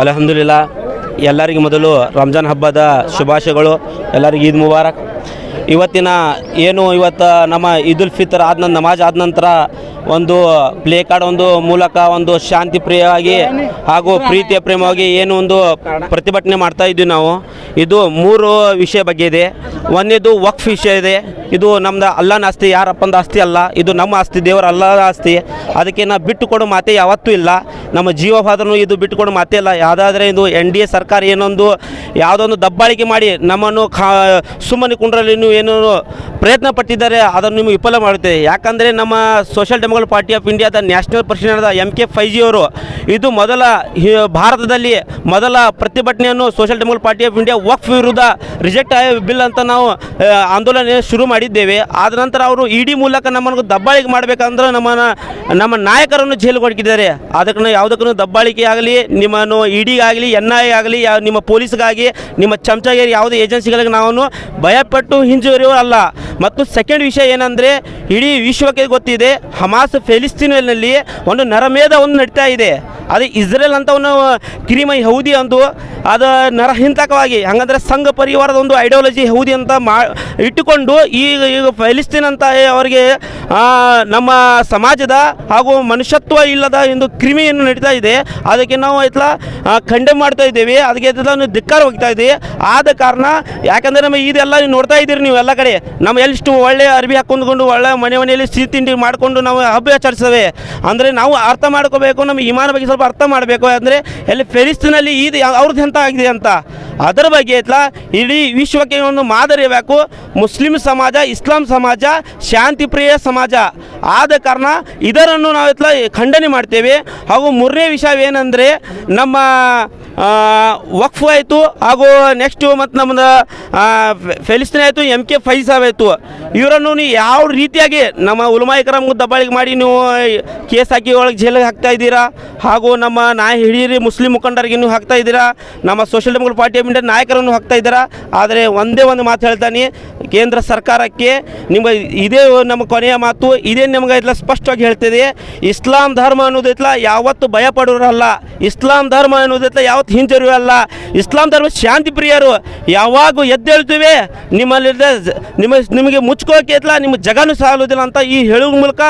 ಅಲಹಮ್ದುಲಿಲ್ಲ ಎಲ್ಲರಿಗೂ ಮೊದಲು ರಂಜಾನ್ ಹಬ್ಬದ ಶುಭಾಶಯಗಳು ಎಲ್ಲರಿಗೂ ಈದ್ ಮುಬಾರಕ್. ಇವತ್ತಿನ ಏನು ಇವತ್ತು ನಮ್ಮ ಈದ್ ಉಲ್ ಫಿತರ್ ಆದ ನಮಾಜ್ ಆದ ನಂತರ ಒಂದು ಪ್ಲೇ ಕಾರ್ಡ್ ಒಂದು ಮೂಲಕ ಒಂದು ಶಾಂತಿ ಪ್ರಿಯವಾಗಿ ಹಾಗೂ ಪ್ರೀತಿಯ ಪ್ರೇಮವಾಗಿ ಏನು ಒಂದು ಪ್ರತಿಭಟನೆ ಮಾಡ್ತಾ ಇದ್ವಿ ನಾವು. ಇದು ಮೂರು ವಿಷಯ ಬಗ್ಗೆ ಇದೆ. ಒಂದೇದು ವಕ್ಫ್ ವಿಷಯ ಇದೆ. ಇದು ನಮ್ದು ಅಲ್ಲನ ಆಸ್ತಿ, ಯಾರಪ್ಪಂದ ಆಸ್ತಿ ಅಲ್ಲ. ಇದು ನಮ್ಮ ಆಸ್ತಿ, ದೇವರ ಅಲ್ಲದ ಆಸ್ತಿ. ಅದಕ್ಕೆ ನಾವು ಬಿಟ್ಟು ಮಾತೆ ಯಾವತ್ತೂ ಇಲ್ಲ. ನಮ್ಮ ಜೀವಭಾದ್ರೂ ಇದು ಬಿಟ್ಟುಕೊಡೋ ಮಾತೆ ಇಲ್ಲ. ಯಾವುದಾದ್ರೆ ಇದು ಎನ್ ಡಿ ಎ ಸರ್ಕಾರ ಏನೊಂದು ಯಾವುದೊಂದು ದಬ್ಬಾಳಿಕೆ ಮಾಡಿ ನಮ್ಮನ್ನು ಖಾ, ಸುಮ್ಮನೆ ಕುಂಡ್ರಲ್ಲಿ ನೀವು ಏನು ಪ್ರಯತ್ನ ಪಟ್ಟಿದ್ದಾರೆ, ಅದನ್ನು ನಿಮಗೆ ವಿಫಲ ಮಾಡುತ್ತೆ. ಯಾಕಂದರೆ ನಮ್ಮ ಸೋಷಿಯಲ್ ಡೆಮೋಕ್ರಾಟ್ ಪಾರ್ಟಿ ಆಫ್ ಇಂಡಿಯಾದ national president M K Faizi ಅವರು ಇದು ಮೊದಲ ಭಾರತದಲ್ಲಿ ಮೊದಲ ಪ್ರತಿಭಟನೆಯನ್ನು social democrat party of India ವಕ್ಫ್ ವಿರುದ್ಧ ರಿಜೆಕ್ಟ್ ಬಿಲ್ ಅಂತ ನಾವು ಆಂದೋಲನ ಶುರು ಮಾಡಿದ್ದೇವೆ. ಆದ ನಂತರ ಅವರು ಇಡಿ ಮೂಲಕ ನಮ್ಮನ್ನು ದಬ್ಬಾಳಿಕೆ ಮಾಡಬೇಕಂದ್ರೆ ನಮ್ಮನ್ನು, ನಮ್ಮ ನಾಯಕರನ್ನು ಜೈಲು ಹೊಡ್ಕಿದ್ದಾರೆ. ಅದಕ್ಕೂ ಯಾವುದಕ್ಕೂ ದಬ್ಬಾಳಿಕೆ ಆಗಲಿ, ನಿಮ್ಮನ್ನು ಇಡಿಗಾಗಲಿ, ಎನ್ ಐ ಆಗಲಿ ನಿಮ್ಮ ಪೊಲೀಸ್ಗಾಗಿ ನಿಮ್ಮ ಚಮಚಗಿರಿ ಯಾವುದೇ ಏಜೆನ್ಸಿಗಳಿಗೆ ನಾವು ಭಯಪಟ್ಟು ಹಿಂಜರಿಯುವ ಅಲ್ಲ. ಮತ್ತು ಸೆಕೆಂಡ್ ವಿಷಯ ಏನಂದರೆ, ಇಡೀ ವಿಶ್ವಕ್ಕೆ ಗೊತ್ತಿದೆ, ಹಮಾಸ್ ಫೆಲಿಸ್ತೀನಲ್ಲಿ ಒಂದು ನರಮೇಧ ಒಂದು ನಡೀತಾ ಇದೆ. ಅದು ಇಸ್ರೇಲ್ ಅಂತ ಒಂದು ಕಿರಿಮೈ ಹೌದಿ ಅಂದು, ಅದು ನರಹಿಂತಕವಾಗಿ, ಹಂಗಂದ್ರೆ ಸಂಘ ಪರಿವಾರದ ಒಂದು ಐಡಿಯಾಲಜಿ ಹೌದಿ ಅಂತ ಮಾ ಇಟ್ಟುಕೊಂಡು ಈಗ ಈಗ ಫೆಲಿಸ್ತೀನ್ ಅಂತ ಅವರಿಗೆ ನಮ್ಮ ಸಮಾಜದ ಹಾಗೂ ಮನುಷ್ಯತ್ವ ಇಲ್ಲದ ಒಂದು ಕ್ರಿಮಿಯನ್ನು ನಡೀತಾ ಇದೆ. ಅದಕ್ಕೆ ನಾವು ಐತ್ಲ ಖಂಡನೆ ಮಾಡ್ತಾ ಇದ್ದೇವೆ. ಅದಕ್ಕೆ ಒಂದು ಧಿಕ್ಕಾರ ಹೋಗ್ತಾ ಇದ್ದೀವಿ. ಆದ ಕಾರಣ ಯಾಕಂದರೆ ನಮ್ಮ ಇದೆಲ್ಲ ನೀವು ನೋಡ್ತಾ ಇದ್ದೀರಿ ನೀವು ಎಲ್ಲ ಕಡೆ. ನಮ್ಮ ಎಲ್ಲಿಷ್ಟು ಒಳ್ಳೆ ಅರ್ಬಿ ಹಾಕೊಂಡ್ಕೊಂಡು ಒಳ್ಳೆ ಮನೆ ಮನೆಯಲ್ಲಿ ಸಿಹಿ ತಿಂಡಿ ಮಾಡಿಕೊಂಡು ನಾವು ಹಬ್ಬ ಆಚರಿಸ್ತೇವೆ. ಅಂದರೆ ನಾವು ಅರ್ಥ ಮಾಡ್ಕೋಬೇಕು ನಮ್ಮ ಇಮಾನ ಬಗ್ಗೆ ಸ್ವಲ್ಪ ಅರ್ಥ ಮಾಡಬೇಕು. ಅಂದರೆ ಎಲ್ಲಿ ಫೆರಿಸ್ತಿನಲ್ಲಿ ಇದು ಯಾ- ಅವ್ರದ್ದು ಎಂಥ ಆಗಿದೆ ಅಂತ. ಅದರ ಬಗ್ಗೆ ಐತ್ಲ ಇಡೀ ವಿಶ್ವಕ್ಕೆ ಒಂದು ಮಾದರಿ ಬೇಕು ಮುಸ್ಲಿಂ ಸಮಾಜ, ಇಸ್ಲಾಂ ಸಮಾಜ, ಶಾಂತಿ ಪ್ರಿಯ ಸಮಾಜ. ಆದ ಕಾರಣ ಇದರನ್ನು ನಾವು ಇತ್ಲ ಖಂಡನೆ ಮಾಡ್ತೇವೆ. ಹಾಗೂ ಮೂರನೇ ವಿಷಯ ಏನಂದರೆ ನಮ್ಮ ವಕ್ಫ್ ಆಯಿತು, ಹಾಗೂ ನೆಕ್ಸ್ಟು ಮತ್ತು ನಮ್ಮದು ಫೆಲಿಸ್ತೀನ್ ಆಯಿತು ಎಂ ಕೆ ಫೈಸಾಬ್ ಆಯಿತು. ಇವರನ್ನು ನೀವು ಯಾವ ರೀತಿಯಾಗಿ ನಮ್ಮ ಉಲಮಾಯಿಕರಮ್ಗೆ ದಬ್ಬಾಳಿಗೆ ಮಾಡಿ ನೀವು ಕೇಸ್ ಹಾಕಿ ಒಳಗೆ ಜೈಲಿಗೆ ಹಾಕ್ತಾ ಇದ್ದೀರಾ? ಹಾಗೂ ನಮ್ಮ ನಾ ಹಿರಿಯ ಮುಸ್ಲಿಂ ಮುಖಂಡರಿಗೆ ನೀವು ಹಾಕ್ತಾ ಇದ್ದೀರಾ? ನಮ್ಮ ಸೋಷಿಯಲ್ ಡೆಮೋಕ್ರಟ್ ಪಾರ್ಟಿ ಇಂಡಿಯಾ ನಾಯಕರನ್ನು ಹೋಗ್ತಾ ಇದ್ದಾರೆ? ಆದರೆ ಒಂದೇ ಒಂದು ಮಾತು ಹೇಳ್ತಾನೆ, ಕೇಂದ್ರ ಸರ್ಕಾರಕ್ಕೆ ನಿಮ್ಮ ಇದೇ ನಮ್ಮ ಕೊನೆಯ ಮಾತು, ಇದೇ ನಿಮಗೆ ಐತ್ಲ ಸ್ಪಷ್ಟವಾಗಿ ಹೇಳ್ತಿದೆ, ಇಸ್ಲಾಂ ಧರ್ಮ ಅನ್ನೋದೈತ್ಲ ಯಾವತ್ತು ಭಯ ಪಡೋರಲ್ಲ ಇಸ್ಲಾಂ ಧರ್ಮ ಅನ್ನೋದೈತ್ಲ ಯಾವತ್ತು ಹಿಂಜರಿಯಲ್ಲ ಇಸ್ಲಾಂ ಧರ್ಮ ಶಾಂತಿ ಪ್ರಿಯರು, ಯಾವಾಗ ಎದ್ದೇಳ್ತೀವಿ, ನಿಮ್ಮಲ್ಲಿ ನಿಮ್ಮ, ನಿಮಗೆ ಮುಚ್ಕೋಕೆ ಇತ್ಲ ನಿಮ್ಮ ಜಗನೂ ಸಾಲೋದಿಲ್ಲ ಅಂತ ಈ ಹೇಳುವ ಮೂಲಕ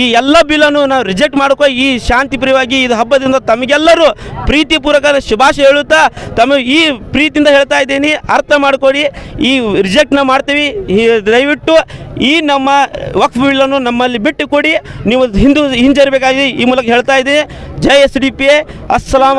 ಈ ಎಲ್ಲ ಬಿಲ್ಲನ್ನು ನಾವು ರಿಜೆಕ್ಟ್ ಮಾಡ್ಕೋ, ಈ ಶಾಂತಿ ಪ್ರಿಯವಾಗಿ ಇದು ಹಬ್ಬದಿಂದ ತಮಗೆಲ್ಲರೂ ಪ್ರೀತಿಪೂರ್ವಕ ಶುಭಾಶಯ ಹೇಳುತ್ತಾ, ತಮ್ಮ ಈ ಪ್ರೀತಿಯಿಂದ ಹೇಳ್ತಾ ಇದ್ದೀನಿ. ಅರ್ಥ ಮಾಡ್ಕೊಡಿ ಈ ರಿಜೆಕ್ಟ್ನ ಮಾಡ್ತೀವಿ. ದಯವಿಟ್ಟು ಈ ನಮ್ಮ ವಕ್ಫ್ ಬಿಲ್ಲನ್ನು ನಮ್ಮಲ್ಲಿ ಬಿಟ್ಟು ಕೊಡಿ. ನೀವು ಹಿಂದೂ ಹಿಂಜರಿಬೇಕಾಗಿ ಈ ಮೂಲಕ ಹೇಳ್ತಾ ಇದ್ದೀನಿ. ಜೈ ಎಸ್ ಡಿ ಪಿ ಎ. ಅಸ್ಸಲಾಂ